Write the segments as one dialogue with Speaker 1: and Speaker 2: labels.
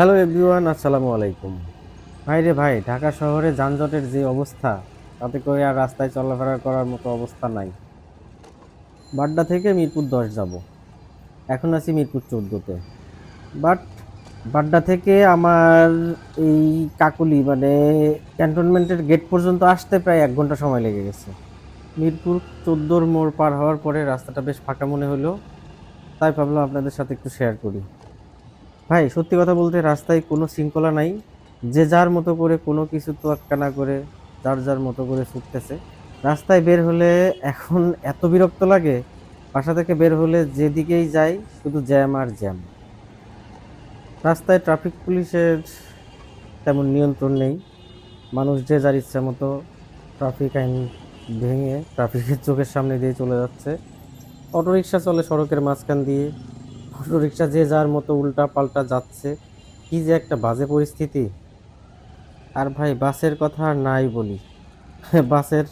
Speaker 1: Hello everyone, আসসালামু আলাইকুম। ভাই রে ভাই, ঢাকা শহরে যানজটের যে অবস্থা, তাতে করে আর রাস্তায় চলাফেরা করার মতো অবস্থা নাই। বাড্ডা থেকে মিরপুর দশ যাব। এখন আছি মিরপুর চোদ্দোতে। বাট বাড্ডা থেকে আমার এই কাকুলি মানে ক্যান্টনমেন্টের গেট পর্যন্ত আসতে প্রায় এক ঘণ্টা সময় লেগে গেছে। মিরপুর চোদ্দোর মোড় পার হওয়ার পরে রাস্তাটা বেশ ফাঁকা মনে হলো। তাই ভাবলাম আপনাদের সাথে একটু শেয়ার করি। ভাই, সত্যি কথা বলতে রাস্তায় কোনো শৃঙ্খলা নাই। যে যার মতো করে কোনো কিছু তোয়াক্কা না করে, যার যার মতো করে ছুটতেছে। রাস্তায় বের হলে এখন এত বিরক্ত লাগে, বাসা থেকে বের হলে যেদিকেই যাই শুধু জ্যাম আর জ্যাম। রাস্তায় ট্রাফিক পুলিশের তেমন নিয়ন্ত্রণ নেই। মানুষ যে যার ইচ্ছা মতো ট্রাফিক আইন ভেঙে ট্রাফিকের চোখের সামনে দিয়ে চলে যাচ্ছে। অটোরিকশা চলে সড়কের মাঝখান দিয়ে অটোরিকশা যে যার মতো উল্টা পাল্টা যাচ্ছে, কি যে একটা বাজে পরিস্থিতি। আর ভাই, বাসের কথা আর নাই বলি। বাসের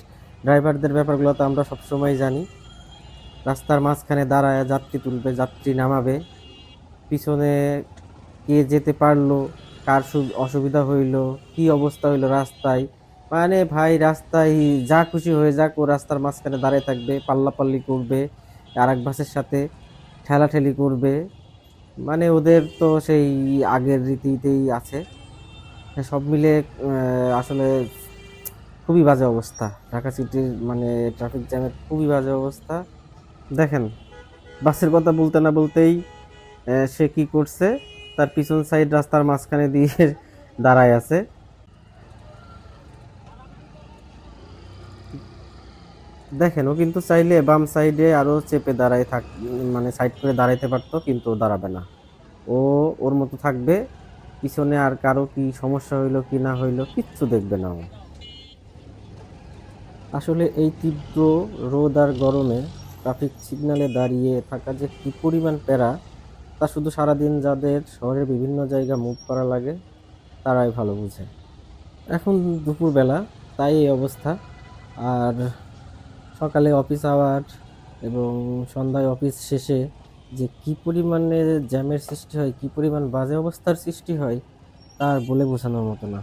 Speaker 1: ড্রাইভারদের ব্যাপারগুলো তো আমরা সবসময় জানি। রাস্তার মাঝখানে দাঁড়ায়, যাত্রী তুলবে, যাত্রী নামাবে। পিছনে কে যেতে পারল, কার অসুবিধা হইল, কি অবস্থা হইল রাস্তায়। মানে ভাই, রাস্তায় যা খুশি হয়ে যাক, ও রাস্তার মাঝখানে দাঁড়িয়ে থাকবে, পাল্লাপাল্লি করবে, আর এক বাসের সাথে ঠেলাঠেলি করবে। মানে ওদের তো সেই আগের রীতিতেই আছে। সব মিলে আসলে খুবই বাজে অবস্থা। ঢাকা সিটির মানে ট্রাফিক জ্যামের খুবই বাজে অবস্থা। দেখেন, বাসের কথা বলতে না বলতেই সে কি করছে? তার পিছন সাইড রাস্তার মাঝখানে দিয়ে দাঁড়ায় আছে। দেখেন, ও কিন্তু চাইলে বাম সাইডে আরও চেপে দাঁড়ায় থাক মানে সাইড করে দাঁড়াইতে পারতো, কিন্তু দাঁড়াবে না। ও ওর মতো থাকবে, পিছনে আর কারও কি সমস্যা হইল কি না হইল কিচ্ছু দেখবে না ও। আসলে এই তীব্র রোদ আর গরমে ট্রাফিক সিগনালে দাঁড়িয়ে থাকা যে কি পরিমাণ প্যারা, তা শুধু সারাদিন যাদের শহরের বিভিন্ন জায়গা মুভ করা লাগে, তারাই ভালো বুঝে। এখন দুপুরবেলা, তাই এই অবস্থা। আর সকালে অফিস আওয়ার এবং সন্ধ্যায় অফিস শেষে যে কি পরিমাণে জ্যামের সৃষ্টি হয়, কি পরিমাণ বাজে অবস্থার সৃষ্টি হয় তার বলে বোঝানোর মতো না।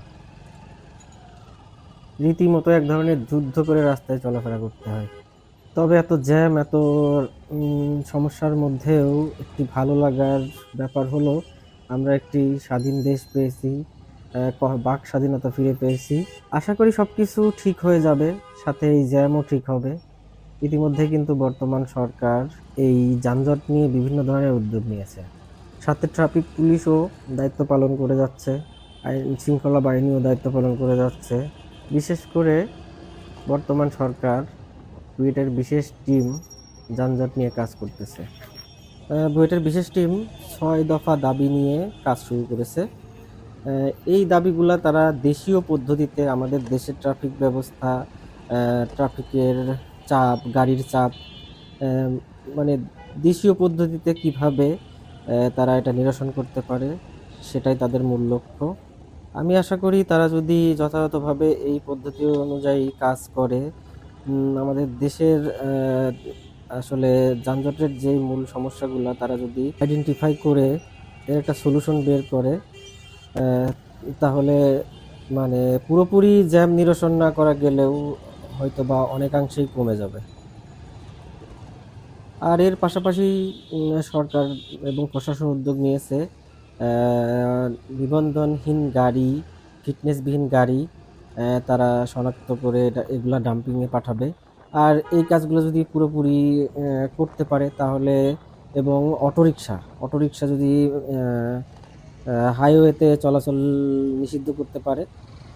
Speaker 1: রীতিমতো এক ধরনের যুদ্ধ করে রাস্তায় চলাফেরা করতে হয়। তবে এত জ্যাম, এত সমস্যার মধ্যেও একটি ভালো লাগার ব্যাপার হলো, আমরা একটি স্বাধীন দেশ পেয়েছি। বাক স্বাধীনতা ফিরে পেয়েছি। আশা করি সব কিছু ঠিক হয়ে যাবে, সাথে এই জ্যামও ঠিক হবে। ইতিমধ্যে কিন্তু বর্তমান সরকার এই যানজট নিয়ে বিভিন্ন ধরনের উদ্যোগ নিয়েছে। সাথে ট্রাফিক পুলিশও দায়িত্ব পালন করে যাচ্ছে, আইন শৃঙ্খলা বাহিনীও দায়িত্ব পালন করে যাচ্ছে। বিশেষ করে বর্তমান সরকার, বুয়েটের বিশেষ টিম যানজট নিয়ে কাজ করতেছে। বুয়েটের বিশেষ টিম ছয় দফা দাবি নিয়ে কাজ শুরু করেছে। এই দাবিগুলা তারা দেশীয় পদ্ধতিতে আমাদের দেশের ট্রাফিক ব্যবস্থা ট্রাফিকের চাপ, গাড়ির চাপ মানে দেশীয় পদ্ধতিতে কীভাবে তারা এটা নিরসন করতে পারে সেটাই তাদের মূল লক্ষ্য। আমি আশা করি তারা যদি যথাযথভাবে এই পদ্ধতি অনুযায়ী কাজ করে আমাদের দেশের আসলে যানজটের যে মূল সমস্যাগুলো তারা যদি আইডেন্টিফাই করে, এর একটা সলিউশন বের করে তাহলে মানে পুরোপুরি জ্যাম নিরসন না করা গেলেও হয়তো বা অনেকাংশেই কমে যাবে। আর এর পাশাপাশি সরকার এবং প্রশাসন উদ্যোগ নিয়েছে নিবন্ধনহীন গাড়ি, ফিটনেসবিহীন গাড়ি তারা শনাক্ত করে এগুলা ডাম্পিংয়ে পাঠাবে। আর এই কাজগুলো যদি পুরোপুরি করতে পারে তাহলে, এবং অটোরিকশা অটোরিকশা যদি হাইওয়েতে চলাচল নিষিদ্ধ করতে পারে।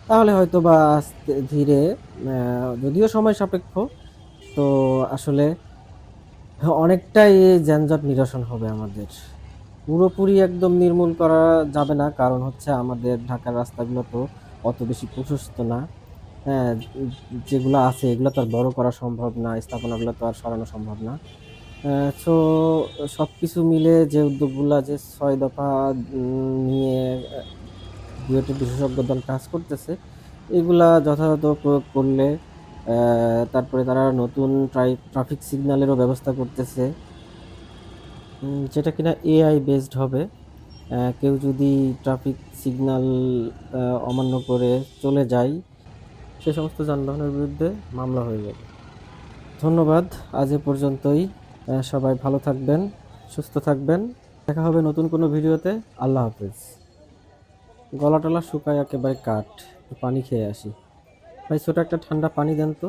Speaker 1: তাহলে হয়তো বা আস্তে ধীরে যদিও সময় সাপেক্ষ, তো আসলে অনেকটাই যানজট নিরসন হবে আমাদের। পুরোপুরি একদম নির্মূল করা যাবে না, কারণ হচ্ছে আমাদের ঢাকার রাস্তাগুলো তো অত বেশি প্রশস্ত না। হ্যাঁ যেগুলো আছে, এগুলো তো আর বড় করা সম্ভব না, স্থাপনাগুলো তো আর সরানো সম্ভব না। সো সব কিছু মিলে যে উদ্যোগগুলো যে ছয় দফা নিয়ে বুয়েটের বিশেষজ্ঞ দল কাজ করতেছে, এগুলা যথাযথ প্রয়োগ করলে তারপরে তারা নতুন ট্রাই ট্রাফিক সিগন্যালেরও ব্যবস্থা করতেছে। যেটা কিনা এআই বেসড হবে কেউ যদি ট্রাফিক সিগন্যাল অমান্য করে চলে যায়, সে সমস্ত যানবাহনের বিরুদ্ধে মামলা হয়ে যাবে। ধন্যবাদ, আজ এ পর্যন্তই। সবাই ভালো থাকবেন, সুস্থ থাকবেন। দেখা হবে নতুন কোনো ভিডিওতে। আল্লাহ হাফেজ। গলা টলা শুকায় একেবারে কাঠ। পানি খেয়ে আসি। ভাই, ছোটো একটা ঠান্ডা পানি দেন তো।